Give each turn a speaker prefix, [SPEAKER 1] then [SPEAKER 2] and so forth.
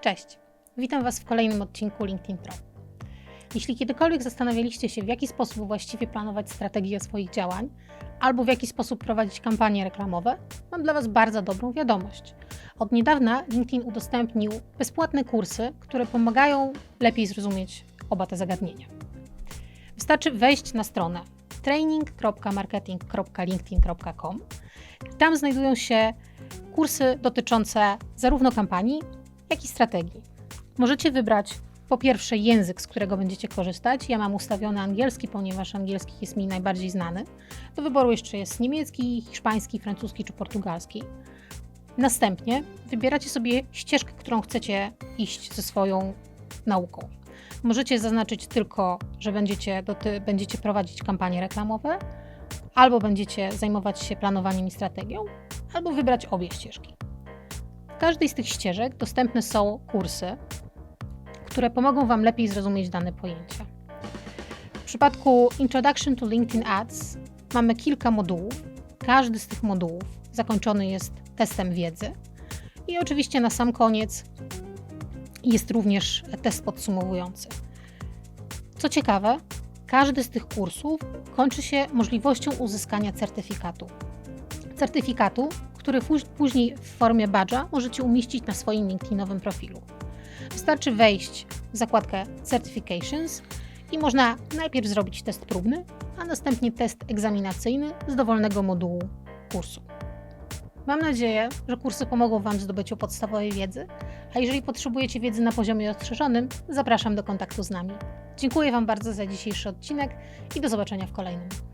[SPEAKER 1] Cześć, witam Was w kolejnym odcinku LinkedIn Pro. Jeśli kiedykolwiek zastanawialiście się, w jaki sposób właściwie planować strategię swoich działań, albo w jaki sposób prowadzić kampanie reklamowe, mam dla Was bardzo dobrą wiadomość. Od niedawna LinkedIn udostępnił bezpłatne kursy, które pomagają lepiej zrozumieć oba te zagadnienia. Wystarczy wejść na stronę training.marketing.linkedin.com. Tam znajdują się kursy dotyczące zarówno kampanii, jak i strategii. Możecie wybrać po pierwsze język, z którego będziecie korzystać. Ja mam ustawiony angielski, ponieważ angielski jest mi najbardziej znany. Do wyboru jeszcze jest niemiecki, hiszpański, francuski czy portugalski. Następnie wybieracie sobie ścieżkę, którą chcecie iść ze swoją nauką. Możecie zaznaczyć tylko, że będziecie, będziecie prowadzić kampanie reklamowe, albo będziecie zajmować się planowaniem i strategią, albo wybrać obie ścieżki. Każdej z tych ścieżek dostępne są kursy, które pomogą Wam lepiej zrozumieć dane pojęcia. W przypadku Introduction to LinkedIn Ads mamy kilka modułów. Każdy z tych modułów zakończony jest testem wiedzy. I oczywiście na sam koniec jest również test podsumowujący. Co ciekawe, każdy z tych kursów kończy się możliwością uzyskania certyfikatu. Certyfikatu, który później w formie badża możecie umieścić na swoim LinkedInowym profilu. Wystarczy wejść w zakładkę Certifications i można najpierw zrobić test próbny, a następnie test egzaminacyjny z dowolnego modułu kursu. Mam nadzieję, że kursy pomogą Wam w zdobyciu podstawowej wiedzy, a jeżeli potrzebujecie wiedzy na poziomie rozszerzonym, zapraszam do kontaktu z nami. Dziękuję Wam bardzo za dzisiejszy odcinek i do zobaczenia w kolejnym.